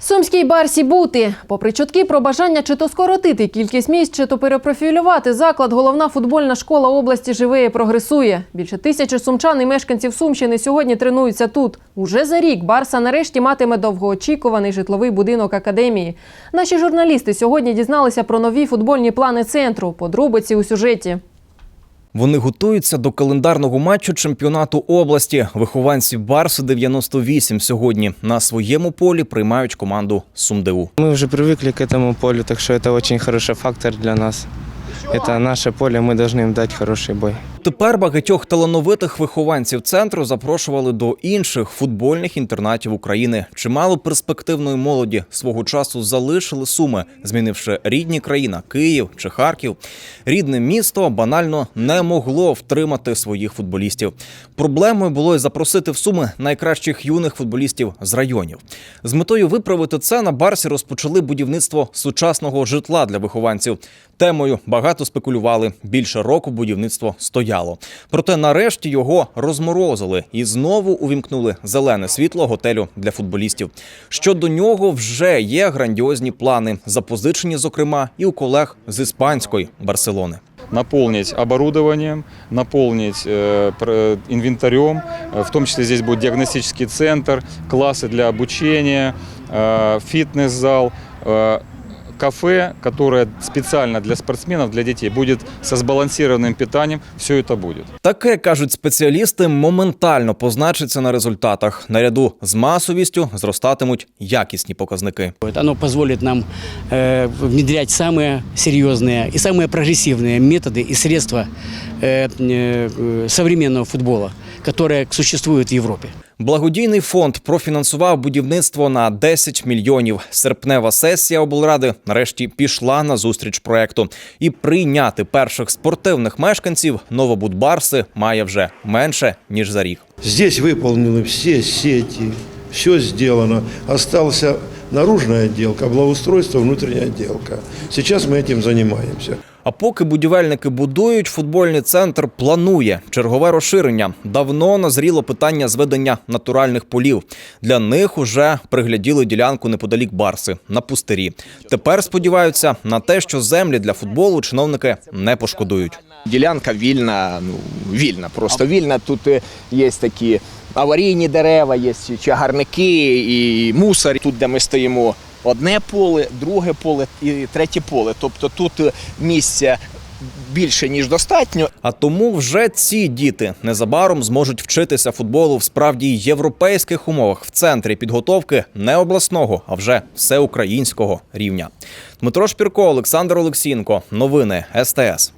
Сумській барсі бути. Попри чутки про бажання чи то скоротити кількість місць, чи то перепрофілювати заклад, головна футбольна школа області живе і прогресує. Більше тисячі сумчан і мешканців Сумщини сьогодні тренуються тут. Уже за рік Барса нарешті матиме довгоочікуваний житловий будинок академії. Наші журналісти сьогодні дізналися про нові футбольні плани центру. Подробиці у сюжеті. Вони готуються до календарного матчу чемпіонату області. Вихованці Барси 98 сьогодні на своєму полі приймають команду Сумдеу. Мы уже привыкли к этому полю, так что это очень хороший фактор для нас. Это наше поле, мы должны им дать хороший бой. Тепер багатьох талановитих вихованців центру запрошували до інших футбольних інтернатів України. Чимало перспективної молоді свого часу залишили суми, змінивши рідні країна Київ чи Харків. Рідне місто банально не могло втримати своїх футболістів. Проблемою було й запросити в суми найкращих юних футболістів з районів. З метою виправити це на Барсі розпочали будівництво сучасного житла для вихованців. Темою багато спекулювали. Більше року будівництво стояло Проте нарешті його розморозили і знову увімкнули зелене світло готелю для футболістів. Щодо нього вже є грандіозні плани, запозичені, зокрема, і у колег з іспанської Барселони. наполнить оборудованием, наполнить э, пр- инвентарем. Э, В том числе здесь будет диагностический центр, классы для обучения, э, фитнес-зал, э, кафе, которое специально для спортсменов, для детей, будет со сбалансированным питанием. Все это будет. Таке кажуть спеціалісти, моментально позначиться на результатах. Наряду з масовістю зростатимуть якісні показники. Вот Оно позволит нам э, внедрять самые серьезные и самые прогрессивные методы и средства э, э, современного футбола, которые существуют в Европе. Благодійний фонд профінансував будівництво на 10 мільйонів. Серпнева сесія облради нарешті пішла на зустріч проекту. І прийняти перших спортивних мешканців Новобудбарси має вже менше ніж за рік. Здесь выполнены все сети, все сделано. Остался наружная отделка, благоустройство, внутренняя отделка. Сейчас мы этим занимаемся. А поки будівельники будують, футбольний центр планує чергове розширення. Давно назріло питання зведення натуральних полів. Для них уже пригляділи ділянку неподалік Барси на пустирі. Тепер сподіваються на те, що землі для футболу чиновники не пошкодують. Ділянка вільна, ну вільна, просто вільна. Тут е, є такі аварійні дерева, є чагарники і мусор. Тут, де ми стоїмо, одне поле, друге поле і третє поле. Тобто тут е, місця більше ніж достатньо. А тому вже ці діти незабаром зможуть вчитися футболу в справді європейських умовах в центрі підготовки не обласного, а вже всеукраїнського рівня. Дмитро Шпірко, Олександр Олексінко. Новини СТС.